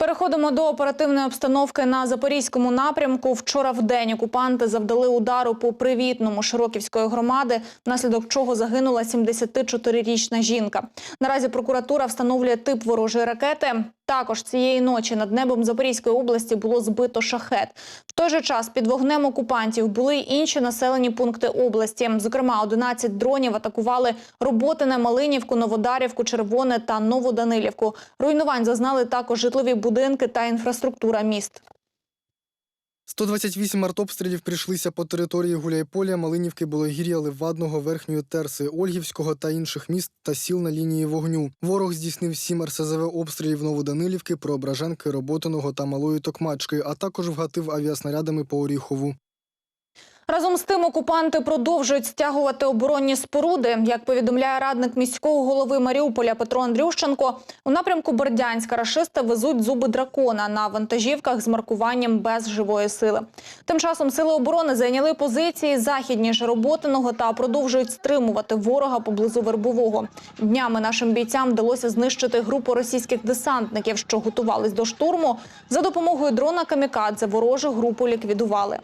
Переходимо до оперативної обстановки на запорізькому напрямку. Вчора в день окупанти завдали удару по привітному Широківської громади, внаслідок чого загинула 74-річна жінка. Наразі прокуратура встановлює тип ворожої ракети. Також цієї ночі над небом Запорізької області було збито шахет. В той же час під вогнем окупантів були й інші населені пункти області. Зокрема, 11 дронів атакували Роботине, Малинівку, Новодарівку, Червоне та Новоданилівку. Руйнувань зазнали також житлові будинки та інфраструктура міст. 128 артобстрілів прийшлися по території Гуляйполя, Малинівки, Білогір'я, Левадного, Верхньої Терси, Ольгівського та інших міст та сіл на лінії вогню. Ворог здійснив сім РСЗВ обстрілів Новоданилівки, Преображенки, Роботиного та Малої Токмачки, а також вгатив авіаснарядами по Оріхову. Разом з тим окупанти продовжують стягувати оборонні споруди. Як повідомляє радник міського голови Маріуполя Петро Андрющенко, у напрямку Бердянська рашисти везуть зуби дракона на вантажівках з маркуванням без живої сили. Тим часом сили оборони зайняли позиції західніше Роботиного та продовжують стримувати ворога поблизу Вербового. Днями нашим бійцям вдалося знищити групу російських десантників, що готувались до штурму. За допомогою дрона Камікадзе ворожу групу ліквідували.